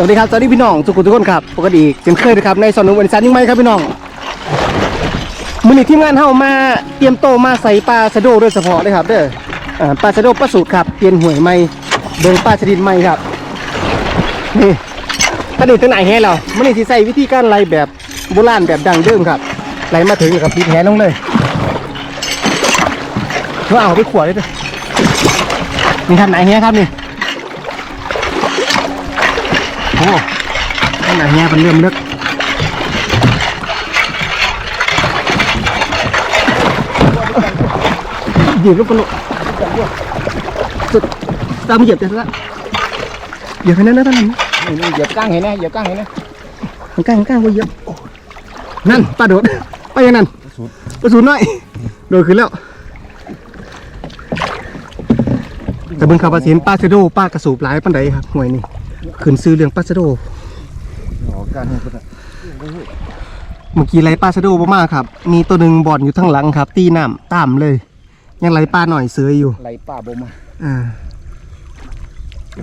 สวัสดีครับสวัสดีพี่น้องทุกคนทุกคนครับปกติเช่นเคยนะครับในสอนนุวันนี้สันยิ่งไหมครับพี่น้องมือนี้ทีมงานเฮามาเตรียมโตมาใส่ปลาสะโดโดยเฉพาะเลยครับเด้ออ่าปลาสะโดปลาสูตรครับเปลี่ยนหวยใหม่เบิ่งปลาชนิดใหม่ครับนี่ตอนนี้ตั้งไหนแห่เรามื่อนี้สิใส่วิธีการไล่แบบโบราณแบบดังเดิมครับไล่มาถึงกับปิดแหลงเลยเพื่อเอาไปขวดเลยเด้อนี่ครับไหนแห่ครับนี่ โอ้ขนาดเนี้ยมันเริ่มเลิกหยิบลูกกระโหลกสุดตามเหยียบจะละเหยียบให้นั่นนะท่านนี่นี่เหยียบก้างเห็นไหมเหยียบก้างเห็นไหมมันก้างก้างว่าเหยียบโอ้นั่นปลาโดดไปยังนั่นปลาสูนหน่อยโดดขึ้นแล้วแต่เบิ่งข่าวภาษีปลาเซโดปลากระสูบหลายปันใดครับหวยนี่ ขึ้นซื้อเรื่องปลาเซโดอ๋อการให้คนเมื่อกี้ไรปลาชะโดบ่มากครับ มีตัวหนึ่งบ่อนอยู่ทั้งหลังครับ ตีน้ำตามเลย ยังไรปลาหน่อยเสืออยู่ไหลป่าบ่มาอ่า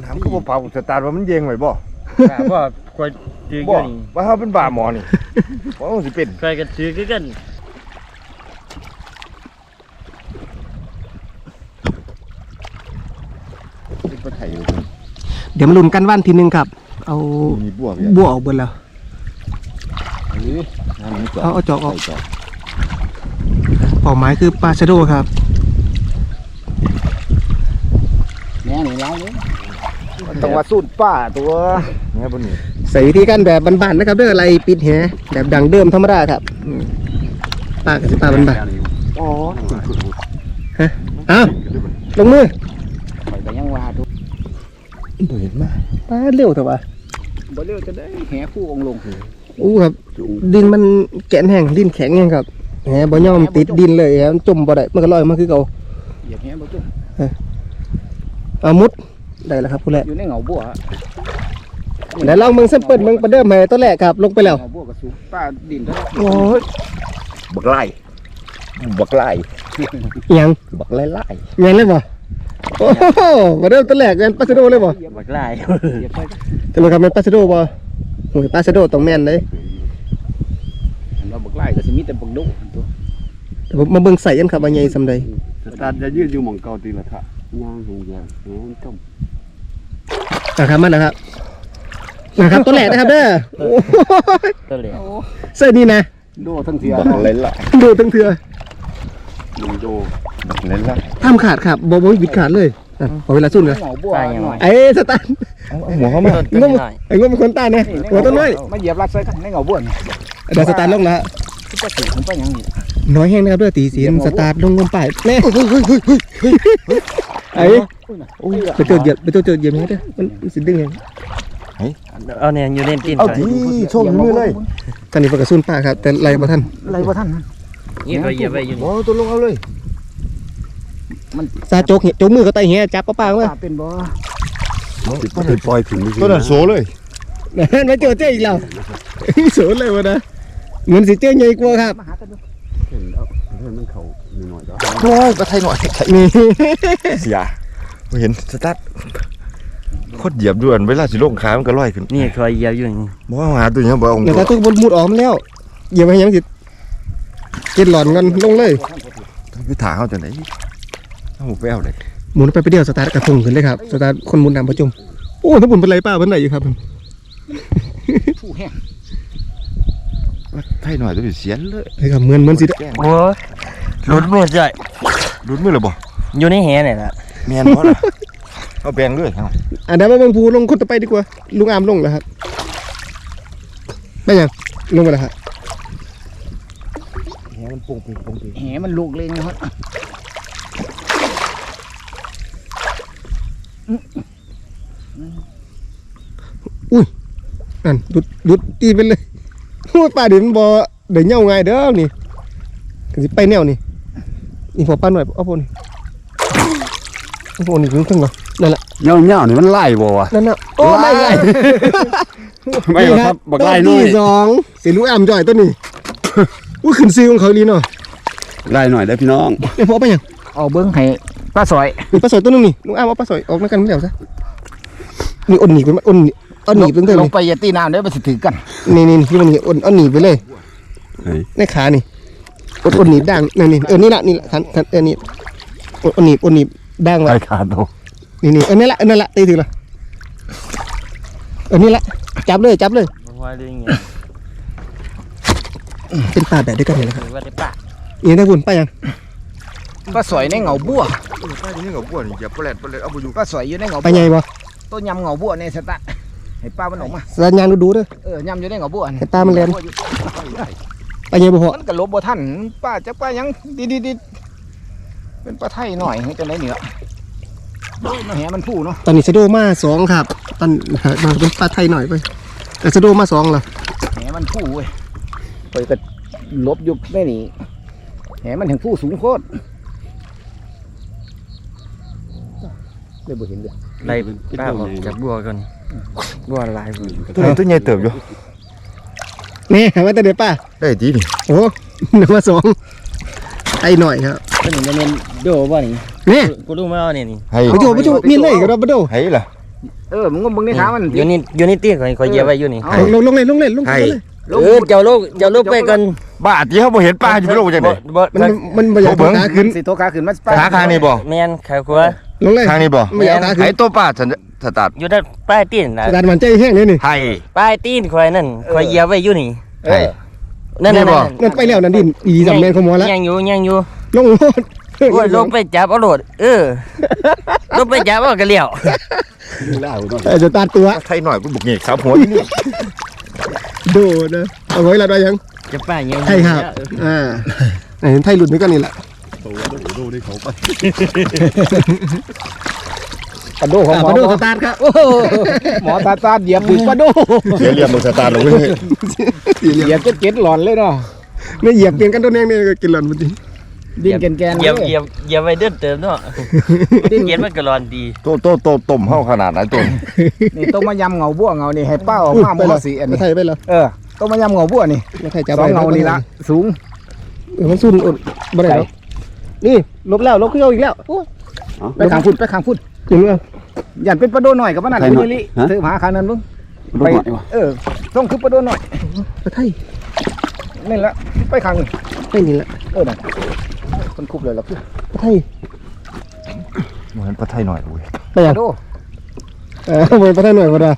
ถามก็บ่เป่าสตาร์ทว่ามันเย็งไว้บ่แต่ว่าคอยถือบ่กันนี่ว่าเฮาเป็นบาหมอนี่ว่ามันสิเป็นคอยกันถือกันเป็นปลาไข่อยู่ เดี๋ยวมาลุ้นกันวันทีหนึงครับ เอามีบวกเนี่ยบัวออกเบิดแล้วเฮ้ยน้ำมันจอดเอาเอาจอกออกใส่จอก เป้าหมายคือปลาชะโดครับแน่นี่ไล่เลยต้องว่าสูตรป้าตัวเนี่ยบนนี้ใส่วิธีการแบบบ้านๆนะครับเด้ออะไรปิดแหแบบดังเดิมธรรมดาครับอืมปลากับสิปลาบ้านอ๋อๆฮะอ้าวลงมือ ข่อยก็ยังว่าทุก บ่ เห็นมาปลาเร็วเถอะวะบ่เร็วจะได้แหคู่องค์ลงอู้ครับ ดินมันแกนแห้งดินแข็งแห้งครับแหบ่ยอมติดดินเลยครับจมบ่ได้มันก็ลอยมาคือเก่าเหยียบแหบ่จุ่มเอามุดได้แล้วครับผู้แรกอยู่ในเหงาบัวเดี๋ยวลองเมืองเส้นเปิดเมืองประเดิมให้ตัวแรกครับลงไปแล้วเหงาบัวกับสูงป้าดินเท่านั้นโอ้ยบักไล่บักไล่อิหยังบักไล่ไล่เงินเลยบ่ โอ้โหมาเริ่มตัวแรกเงินปาสโดเลยบ่เหยียบบักไล่เหยียบไปแต่มันครับเป็นปาสโดบ่โอ้ยปาสโดต้องแม่นเลยเราบักไล่ก็สิมีแต่บักดุตัวแต่ผมมาเบิ่งใส่กันครับว่าใหญ่ซำใดสตาร์ทจะยืดอยู่หม่องเก่าตีละทะย่างหงยางแหนต้มนะครับมันนะครับนะครับตัวแรกนะครับเด้อโอ้ยตัวเหลวใส่นี่นะดูทั้งเทียบักไล่ไล่ดูตั้งเถื่อ มึงโดบักไล่ไล่ห้ามขาดครับบ่บ่มีบิดขาดเลยอะขอเวลาสู้หน่อยเหงาบัวหน่อยไอ้สตาร์เอาเอาหัวเข้ามาต้นต้นหน่อยไอ้งบเป็นคนใต้เนี่ยหัวต้นน้อยมาเหยียบรักใส่กันในเหงาบัวนี่เดี๋ยวสตาร์ทลงแล้วที่จะสูงไปยังนี่น้อยแห้งนะครับเด้อตีสีนสตาร์ทลงลงไปแน่ไอ้โอ้ยไปเจอเหยียบไปเจอเจอเหยียบอย่างนี้เด้อมันมันสิดึงเองเอาเนี่ยอยู่ในตีนเอาไปทีโชว์มือเลยตอนนี้เพิ่นกระสุนป้าครับแต่ไรบ่ทันอะไรบ่ท่าน นี่ก็เหยียบไปอยู่โอ้ตัวลงเอาเลยซาโจกเหี้ยโจกมือก็ไตเหี้ยจับป้าป้าเว้ยป้าเป็นบ่ติดติดปล่อยถึงตัวนั้นโซเลยนั่นมาเจอเจ๊อีกแล้วสวนเลยวะนะเหมือนสิเจ๊ใหญ่กว่าครับมาหากันดูเห็นแล้วเห็นมันเขาหน่อยแล้วโอ้ยปลาไทยหน่อยนี่เสียบ่เห็นสตาร์ทโคตรเหยียบด้วยเวลาสิลงขามันก็ลอยขึ้นนี่คอยเหยียบอยู่นี่บ่เอาหาตัวเนี้ยบ่เอาเดี๋ยวตัตาวตุ้งบนมุดออมแล้วเหยียบไปยังสิ เจ็ดหลอนกันลงเลยไปถาเขาจังได๋เอาหมูไปเอาเลยหมุนไปไปเดียวสตาร์ทกระทงขึ้นเลยครับสตาร์ทคนหมุนนำประจุมโอ้ถ้าหมุนเป็นไรป้าเป็นไหนอยู่ครับผู้แห้งว่าไทยหน่อยตัวเสียนเลยไอ้ครับเหมือนเหมือนสิแกล้งโอ้ยหลุดมือจ่อยรุดมือเลยบ่อยู่ในแหนี่แหละแม่นบ่ล่ะเอาแบงเลยเอาอะเดี๋ยวมาเบิ่งภูลงคนต่อไปดีกว่าลุงอามลงแล้วครับไม่ยังลงไปแล้วครับแห มันปงปิงปงปิงแหมันลูกเล็งนะครับนั่นดุดดุดตีไปเลยโอ้ยป้าเดี๋ยวมันบ่เดี๋ยวเหย่าไงายเด้อนี่ก็สิไปแนวนี่นี่พอป้าหน่อยเอาพวกนี้เอาพวกนี้ถึงถึงเหรอนั่นแหละเงี้ยวเงี้ยวนี่มันไล่บ่วะนั่นน่ะโอ้ไม่ไงไม่หรอกครับบักไล่น้อยตัวที่สองสีลูกแอมจ่อยตัวนี้ อุ้ยขึ้นซีของเขาลีเนาะไล่หน่อยได้อพี่น้องเดี๋ยวพอไปยังเอาเบิ้งให้ป้าซอยมีปลาสอยตัวนึงนี่ลุงอ้ามเอาปลาสอยออกมากันไม่เดี๋ยวซะนี่อ่อนหนีไปมาอ่อนหนีเอาหนีบเพิ่งเถอะลนี่งไปอย่าตีน้ำเดี๋ยวมันสิถือกันนี่นี่ที่มันนี่อ้นเอาหนีบไปเลยเฮ้ยในขานี่อดอดหนีบด่างนี่นี่เออนี่ละนี่ละขันขันเออนี่อดอดหนีบอดหนีบด่างไว้ ไอ้ขาดโตนี่นี่เออนี่ละเออนั่นละตีถึงละเออนี่ละจับเลยจับเลยว่าเรื่อง เงี้ยเป็นปลาแบบด้วยกันเลยนะครับหรือว่าได้ปะนี่ได้บุญไปยังปลาสอยในเหงาบัวป้าอยู่นี่กับบ้วนอย่าปลาแหลดปลาแหลดเอาไปอยู่ปลาสอยอยู่ในเหงาไปบัวไงบ่ต้นยำเหงาบัวเนี่ยสตาร์ทให้ปลามันออกมาสัญญาณดูดูเด้อเออยำอยู่ในเหงาบัวให้ปลามันเล่นไปไงบ่พอมันก็ลบบ่ทันป้าจะป้ายังดีดีดีเป็นปลาไทยหน่อยจังได๋นี่ล่ะโอ้ยมาแหมันผู้เนาะตอนนี้สะโดมาสองครับ ตอนมาเป็นปลาไทยหน่อยไปแต่สะโดมาสองเหรอแหมันผู้เว้ย ไปก็ลบอยู่ได้นี่แหมันถึงผู้สูงโคตรเลยบ่เห็นเลยไล่ป้าออกจากบัวก่อนบัวลายตัวนี้ตัวใหญ่เติบอยู่นี่หาว่าแต่เดี๋ยวป้าได้ดีนี่โอ้หนึ่งมาสองไทยหน่อยครับตัวนี้มันโดบ่นี่นี่กูรู้มาเนี่ยนี่ให้ไปโจไปโจมีเลยกับเราไปโจให้ล่ะเออมึงก็มึงในเท้ามันอยู่นี่อยู่นี่ตีข่อยข่อยเหยียบไว้อยู่นี่เอาลงลงเลยลงเลยลงให้เลย เออเจ้าลูกเจ้าลูกไปกันบ้าที่เขาบ่เห็นปลาอยู่ไปโลกจังได๋บ่มันมันมันอยากเบิ่งขาขึ้นสิโตขาขึ้นมาขาข้างนี้บ่แม่นขาวกลัวลงเลยข้างนี้บ่ไม่อยากขาขึ้ให้นตัวปลาสันสตาร์ทอยู่ด้านปลายตีนน่ะกระดานมันใจแห้งเลยนี่ให้ปลายตีนข่อยนั่นข่อยเหยียบไว้อยู่นี่เออนั่นนี่นั่นบ่นั่นไปแล้วนั่นดินอีสำเร็จขโมยแล้วยังอยู่ยังอยู่ลงโลดโอ้ยลงไปจับเอาโหลดเออลงไปจับเอากระเหลี่ยวล่าหัวหน่อยเออจะตัดตัวไทยหน่อยกูบุกนี่ครับหัวที่นี่โดดนะเอาไว้ละได้ยังจะป้ายังไทยครับอ่าเห็นไทยหลุดด้วยกันนี่แหละโตแล้วโดได้เขาไปปลาโดของอ่าหมอมาดูสตาร์ทครับโอ้โหหมอตาตาเหยียบถึงปลาโดเสียเหลี่ยมมึงสตาร์ทลงเว้ยเหยียบเจ็ดเจ็ดหลอนเลยเนาะไม่เหยียบเปลี่ยนกันตัวเองเนี่ยก็กินหล่อนพอดี ดิ้นแกนแกนเหยียบเหยียบเหยียบไว้เดินเติมเนาะดิ้นเย็นมันก็ร้อนดีโตโตโตต้มเฮาขนาดนั้นตัวนี่ต้องมายำเหงาบัวเหงานี่ให้ป้าออกอุ้ยมาไปหมแล้อวสีอันไม่นี้ไทยไปแล้วเออต้องมายำเหงาบัวนี่ไม่ไทยจะสองเหงานี่ละสูงเออมันซุ่นอดบ่ได้แล้วนี่ลบแล้วลบขึ้นเอาอีกแล้วโอ้ยไปขางพุ่นไปขางพุ่นอย่างนี้อย่าเป็นปลาโดหน่อยกับมันนั่นใครหน่อยลิฮะ ซื้อหาขางนั้นมึงรถหน่อยวะเออต้องคือปลาโดหน่อยประไทยนี่ละไปขางนี่ไม่นี่แหละเออนั่น คนคุบเลยล่ะคือประไทยเหมือนปลาไทยหน่อยเว้ยไปปยังลาโดเออเหมือนประไทยหน่อยก็ได้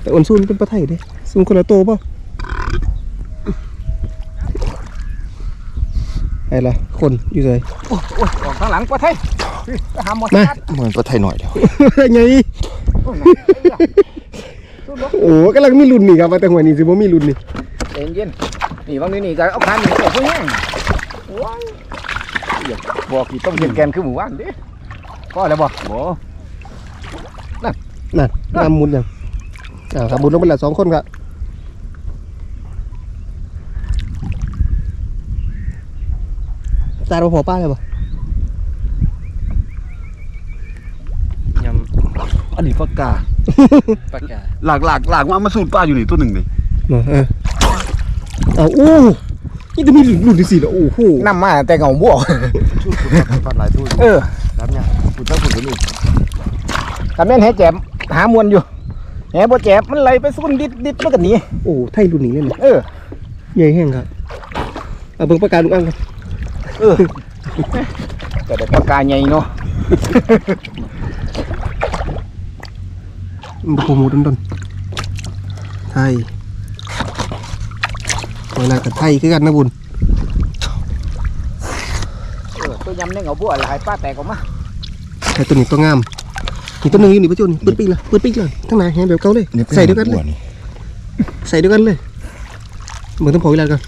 แต่อ้นซุ่นเป็นประไทยเด้ซุ่นคนละโตป่ะไอ้ละคนอยู่เลยโอ้ยออกข้างหลังปลาไทยไปหาหมอสมาตาร์ทเหมือนปลาไทยหน่อยเดียวไงโอ้ยน่ะสู้บ่โอ้กำลังมีรุ่นนี่ครับว่าแต่หัวนี่สิบ่มีรุ่นนี่ ใจเย็นๆนี่บางทีนี่ก็เอาคันนี่เอาผู้แห้งว้ายอย่าบอกกี่ต้องเห็นแกนคือหมู่บ้านเดิก็แล้วบอกบ่นั่นน้ำมุนยังอ่าครับมุนลงไปละสองคนครับตาเราพอป้าเลยปะยอันนี้ปากกาำปากกาหลากหลากหลากมามาสูดปลาอยู่นี่ตัวหนึ่งเลยมา เออเอาอู้นี่จะมีรุ่นรุ่นที่สี่แล้วโอ้โหนำมาแต่เหงาบัวปลาหลายทุ่นเออรับเนี่ยคุณต้องคุณนี่ถ้าแม่นแหแจมหามวนอยู่แหบ่แจมมันไหลไปสุนดิดดิดมันก็หนีโอ้ไทยรุ่นนี้เลยนะเออใหญ่แห้งครับเอาเบิ่งประกาศลุงอังครับแต่ได้ปากกาใหญ่เนาะมันโปรโมทดนๆไทย เวลากับไทยคือกันนะบุญเออตัวยำในเหงาบัวหลายป้าแตกออกมาไทยตัวนี้ตัวงามนี่ตัวหนึงอยู่นี่ประจุนี่เปิดปีกเลยเปิดปีกเลยทั้งหนาแฮงแบบเก่าเลยใส่เดียวกันเลยใส่เดียวกันเลยเหมือนต้องพอเวลากัน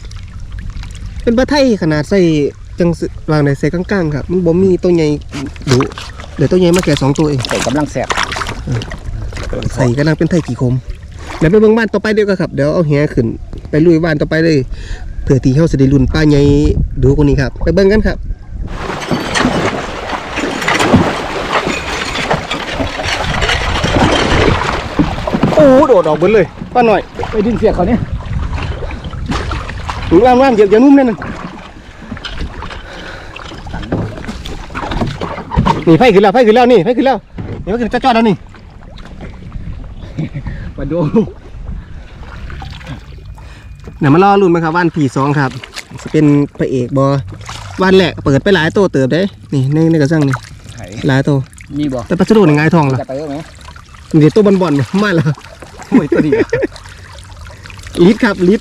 เป็นปลาไทยขนาดใส่จังสิวางในใส่กลางๆครับมันบ่มีตัวใหญ่ดุเดี๋ยวตัวใหญ่มาแค่สองตัวเองใส่กำลังแสบใส่กำลังเป็นไทยกี่คมเดี๋ยวไปเบิ่งบ้านต่อไปเดียวกันครับเดี๋ยวเอาแหขึ้น ไปลุยบ้านต่อไปเลยเผื่อที่เฮาสิได้รุ่นป้าใหญ่ดูกว่านี้ครับ ไปเบิ่งกันครับโอ้โดดออกเบิดเลยป้าหน่อยไปดึงเสียกเขาเนี่ยว่างว่างอย่าอย่านุ่มนั่นน่ะนี่ไฟขึ้นแล้วไฟขึ้นแล้วนี่ไฟขึ้นแล้วนี่ไฟขึ้นจอดๆแล้วนี่มาดู เดี๋ยวมารอลุ้นมั้งครับว่านผีสองครับจะเป็นพระเอกบอวันแรกเปิดไปหลายตัวเติบได้ นี่ในในกระซังนี่ไข่หลายตัวมีบ่แต่ปลาสะโดนี่ง่ายทองเหรอจะไปไหมเดี๋ยวตัวบอลๆมาแล้วโอ้ยตัวนี้ลิดครับลิด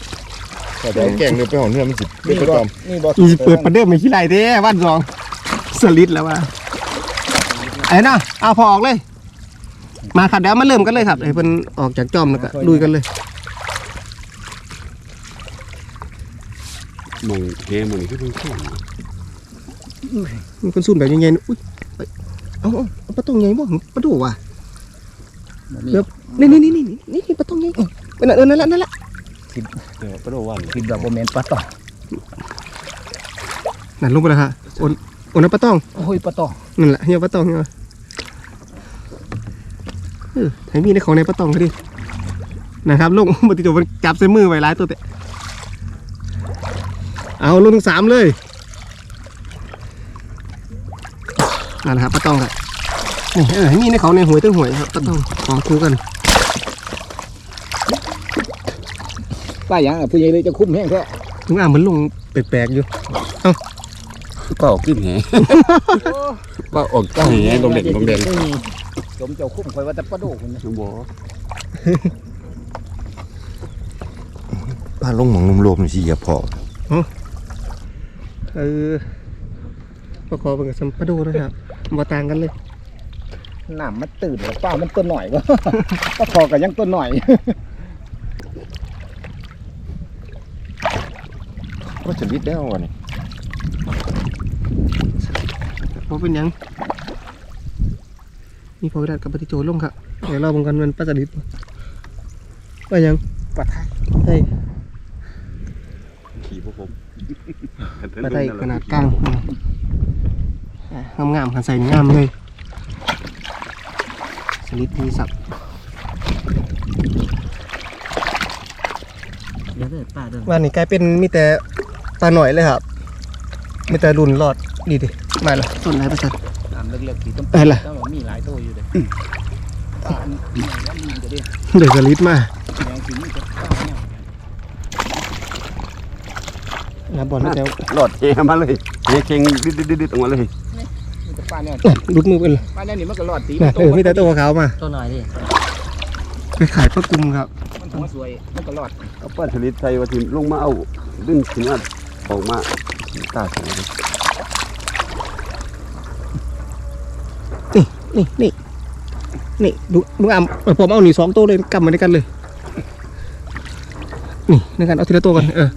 แต่เอาแกงเนื้อไปหอมเนื้อมันสิมีเป็นประบ่จอมมีบ่อีเปิดประเดิมไม่ขี้ไรเด้ว่านสองสลิดแล้วว่าไอ้น่ะเอาพอออกเลย มาครับเดี๋ยวมาเริ่มกันเลยครับไอ้เพิ่นออกจากจอมแล้วก็ลุยกันเลย มองเฮมองที่เพิ่งเข้ามีคนสูนแบบใหญ่ๆนะอุ้ยไปเอาเอาเอาปลาตองใหญ่บ่ปลาดูว่ะมีเดี๋ยวนี่นี่นี่นี่นี่นี่ปลาตองใหญ่เออเออนั่นนั่นแหละนั่นแหละเดี๋ยวก็โดนวันคิดแบบบ่แม่นปลาตองนั่นลงไปแล้วค่ะโอนโอนเอาปลาตองโอ้ยปลาตองนั่นแหละเฮียปลาตองเนี่ยเออให้มีในของในปลาตองก็ดีนะครับลงปฏิจจมันจับใส่มือไว้หลายตัวเตะ เอาลงทั้งสามเลยนั่นแหละครับปลาตองครับนี่เออให้มีในของในหวยตั้งหวยครับปลาตองของคู่กันป้าหยังอะผู้ใหญ่เลยจะคุ้มแห้งแท้ลุงอ่ามันลงแปลกๆอยู่ก็ออกขึ้นแหก็ออกก้าแหลงเด่นลงเด่นจมเจ้าคุ้มคอยว่าแต่ปลาโดคุณนะบ่บ้านลงหมองลมๆนี่สิอย่าพอ เออประกอบเป็นกับสัมปะโดนะครับมาต่างกันเลยน้ำมันตื่นแล้วป้ามันตัวหน่อยวะปลาคอก็ยังตัวหน่อยก็จะลิดแล้ววันนี้เพราะเป็นหยังมีพอวิดัดกับปฏิโจลงครับเดี๋ยวเราบังกันมันปลาสลิดบ่ว่าหยังปลาไทยใช่ ขี่พวกผมปลาไทยขนาดกลางงามงามๆขันใส่นี่งามเลยสลิดมีสับเดี๋ยวเด้อป้าเด้อวันนี้กลายเป็นมีแต่ปลาหน่อยเลยครับมีแต่รุ่นรอดดีดิมาละส่วนไหนประสันน้ำเล็กๆที่ต้มเอ้ยล่ะต้องมีหลายตัวอยู่เลยปลาอันนี้แล้วมีก็ได้เดี๋ยวสลิดมา แดงสี นี่ก็ปลาเนี่ยนะบอลนะแถวหลอดเฮมาเลยเฮเข่งดิดๆๆออกมาเลยมีแต่ปลาเนี่ยลุดมือไปเลยปลาเนี่ยนี่มันก็รอดตีนะเออมีแต่ตัวขาวมาตัวหน่อยดิไปขายปลากุมครับมันหัวสวยมันก็รอดเอาป้าชลิดใส่ว่าทีลงมาเอาดึงขึ้นมาออกมาตาสวยนี่นี่นี่นี่ดูดูอ่ำเออผมเอาหนีสองตัวเลยกำมาด้วยกันเลยนี่ในการเอาทีละตัวกันเออ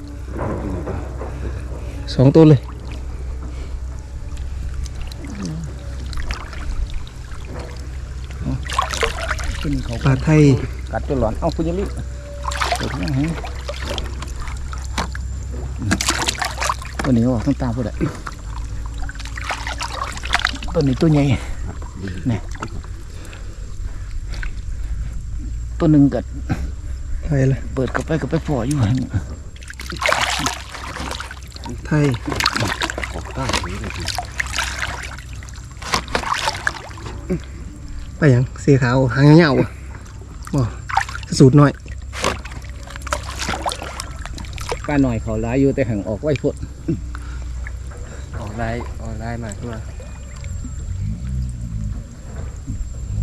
สองตัวเลยขึ้นเขาปลาไทย กัดจนหลอน เอ้าคุณยลิเดี๋ยวทั้งนั้นตัวนี้ว่าต้องตามพูดอะตัวนี้ตัวใหญ่เนี่ยตัวหนึ่งกัดไทยเลยเปิดกับไปกับไปฝ่ออยู่หั่น ไทยออกตาสวยเลยไปยังสีขาวหางเงาๆอะบ่สูตรหน่อยปลาหน่อยเขาร้ายอยู่แต่ห่างออกไว้พดออกไลน์ออกไลน์มาทั่ว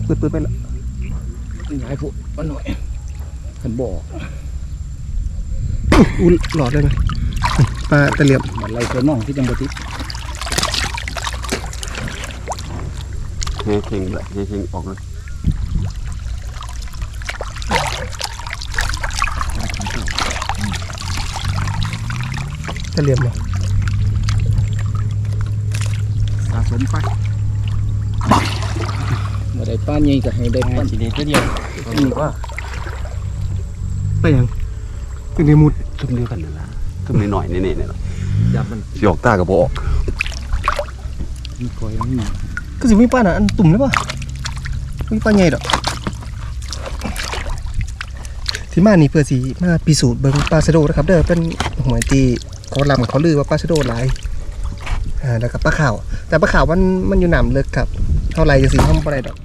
เปิดเปิดไปแล้วร้ายพดปลาหน่อยขันบ่ออุ้ยหลอดเลยไหม ปลาตะเหลียบมันไรตัวน้องที่จังบติดเฮเข่งเลยเฮเข่งออกเลยตะเหลียบบ่สะสมไปมาได้ปลาใหญ่ก็ให้ได้ปลาสีเดียวตัวเดียวนี่ว่าไปยังเป็นในมุดทุ่มเดียวกันนั่นล่ะ ทุ่มหน่อยๆนี่ๆนี่ล่ะจับมันสิออกตากับบ่ออกมีคอยมีก็สิมีปลาน่ะอันตุ่มเลยป่ะมีปลาใหญ่ดอกที่มานี่เพื่อสีมาพิสูจน์เบิ่งปลาสะโดนะครับเด้อเป็นหวยที่เขาลำเขาลือว่าปลาสะโดหลายอ่าแล้วก็ปลาขาว แต่ปลาขาวมันมันอยู่หนำเลิกครับเท่าไรจะสิทำอะไรดอก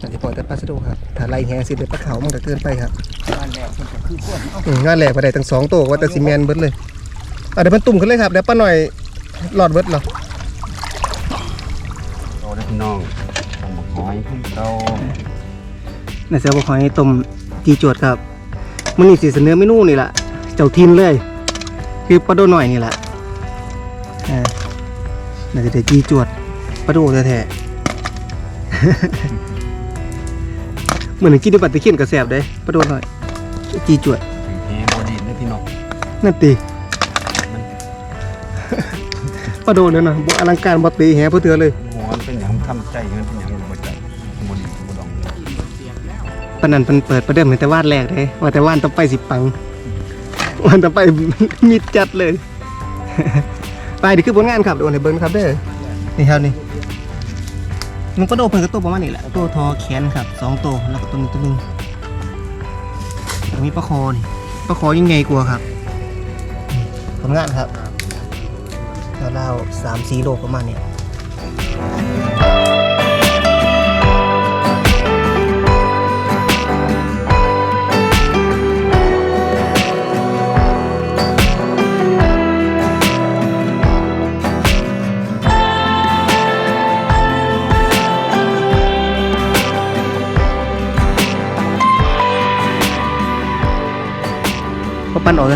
น่าจะปล่อยแต่ปลาสะโดครับถ้าไล่แหงสิเด็ดปลาเขามันก็เกินไปครับบ้านแรกมันก็คือพวกเอาอืมงานแหลกไปได้ตั้งสองตัวว่าแต่ซีเมนเบิดเลยอะ เดี๋ยวมันตุ่มขึ้นเลยครับเดี๋ยวป้าหน่อยหลอดเบิดเหรอโตได้พี่น้องทำบักหอยพี่เตาในเซลล์ขอให้ต้มจีจวดครับมันนี่สิเสนอเมนูนี่แหละเจ้าทินเลย คือปลาโดหน่อยนี่แหละอ่าน่าจะได้จีจวดปลาโดแท้ๆเหมือนกินในปัตตะเคียนกระแสบเด้ปลาโดหน่อย จีจวดแหบอดีได้พี่น้องนั่นตี ปลาโดเนี่ยนะบ่อลังการบ่ตีแหเพื่อเถือเลยหัวมันเป็นอย่างทำใจมันเป็นอย่างบ่ใจบดีบดองปานนันเพิ่นเปิดประเดิมตั้งแต่วาดแรกเลยว่าแต่ว่านต่อไปสิปังวันต่อไปมิดจัดเลย ไปนี่คือผลงานครับเดี๋ยววันให้เบิ่งครับเด้อนี่ครับนี่มันก็โดเพิ่นก็ตัวประมาณนี้แหละตัวทอแขนครับสองตัวแล้วก็ตัวนี้ตัวหนึงแล้วมีปลาคอนี่ปลาคอยิ่งใหญ่กว่าครับนี่ผลงานครับ ราวๆสามสี่โลประมาณนี้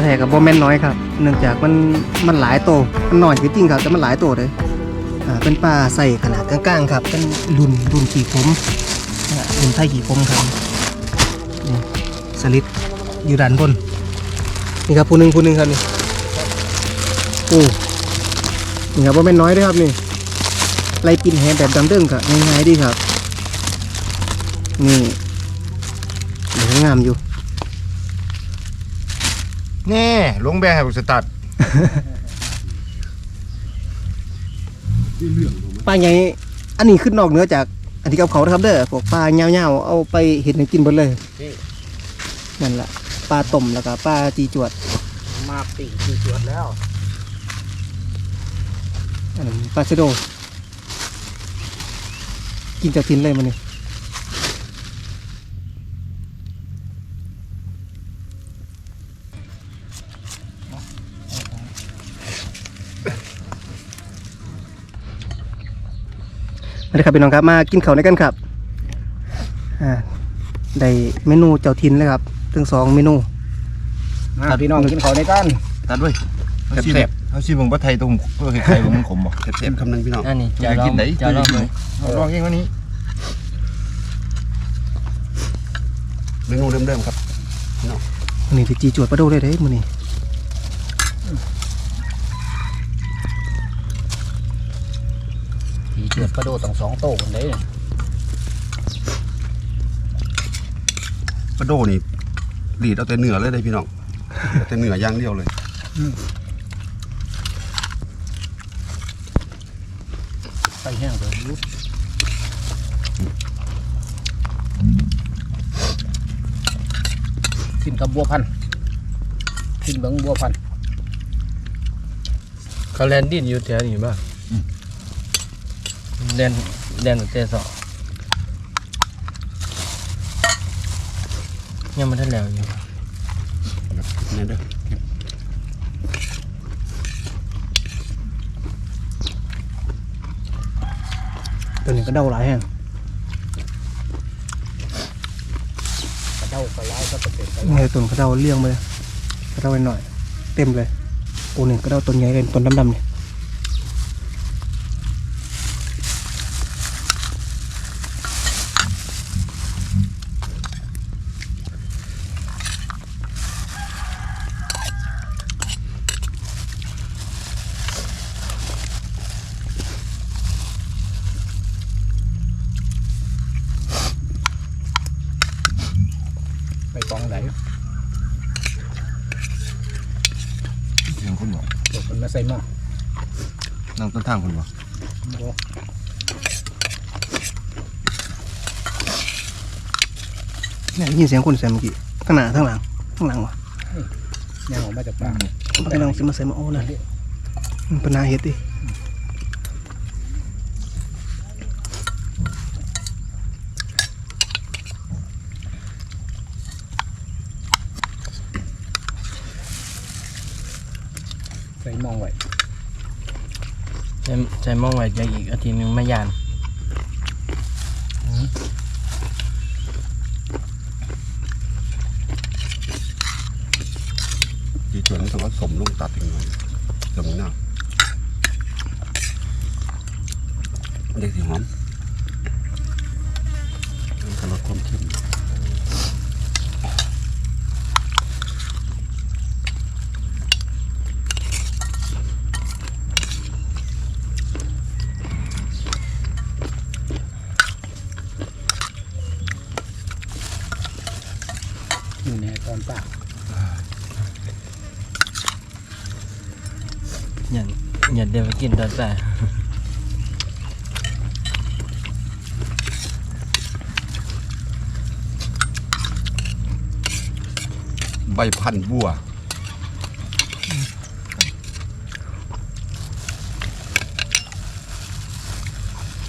แท้ๆกับโบแม่นน้อยครับเนื่องจากมันมันหลายโตมันหน้อยก็จริงครับแต่มันหลายโตเลยอ่าเป็นปลาใส่ขนาดกลางๆครับเป็นรุ่นรุ่นขี่คมอ่ารุ่นไทยขี่คมครับนี่สลิดอยู่ด้านบนนี่ครับผู้หนึ่งผู้หนึ่งครับนี่โอ้นี่ครับโบแม่นน้อยด้วยครับนี่ไล่ปินแหแบบดำเดิงครับง่ายๆดีครับ นี่เดี๋ยงามอยู่ แน่ลงแบงให้กูสตาร์ทปลาใหญ่อันนี้ขึ้นนอกเหนือจากอันที่กับเขานะครับเด้อพวกปลาเงาๆเอาไปเห็ดให้กินหมดเลยนั่นแหละปลาต้มแล้วก็ปลาจีจวด มาปีกคือสวดแล้วอันนั้นปลาเชโดกินจากทินเลยมันนี่ มาเลยครับพี่น้องครับมากินข้าวด้วยกันครับอ่าได้เมนูเจ้าทินเลยครับทั้งสองเมนูมาพี่น้องกินข้าวในกันตัดด้วยแซ่บเขาชิมมึงว่าไทยตรงตัวไทยมันขมบ่ๆแซ่บๆคำนึงพี่น้องอันนี้จะจะลอกิงนไหนจะลองเลยเอาลองเองวันนี้เมนูเดิมๆครับมันนี่ที่จีจวดปลาโดเลยเด้มันนี่ เจือดปลาโดตั้งสองโตคนเด้ปลาโดนี่ดีดเอาแต่เนื้อเลยได้พี่น้องเอาแต่เนื้อย่างเดียวเลยไปแห้งเลยลุกกินกับบัวพันธุ์กินเบิงบัวพันธุ์เขาแลนดินอยู่แถวนี้บ้าง แลนแลนตั้งแต่สองยังไม่ทันแล้วอยู่นี่เด้อตัวนี้ก็เดาหลายแห่งกระเด้ากระไล่ก็กระเป็ดกระนี่ไล่ไงต้นกระเดาเลี้ยงมาเลยกระเดาไว้หน่อย เต็มเลยโอ้นี่กระเดาต้นใหญ่เลยต้นดำๆนี่ไยินเสียงคนใส่เมื่อกี้ข้างหน้าข้างหลังข้างหลังวะยังออกมาจากป่าไปลองสิมาใส่มาโอ้เลยมันเป็นนาเหตุดิใส่มองไว้ใส่ใส่มองไว้จะอีกอาทิตย์นึงไม่ยาน กินตอนแต่ใบพันธุ์บัว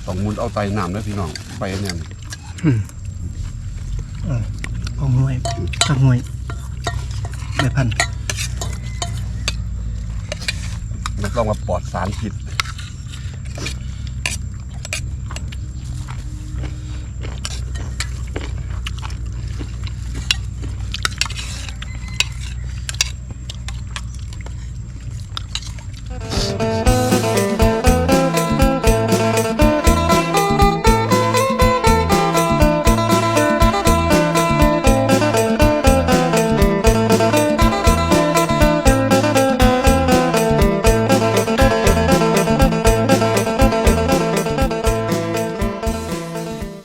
ต้องมุนเอาไตน้ำแล้วพี่น้องไปเนี่ยของหน่วยจากหน่วยใบพันธุ์ มันต้องมาปลอดสารพิษ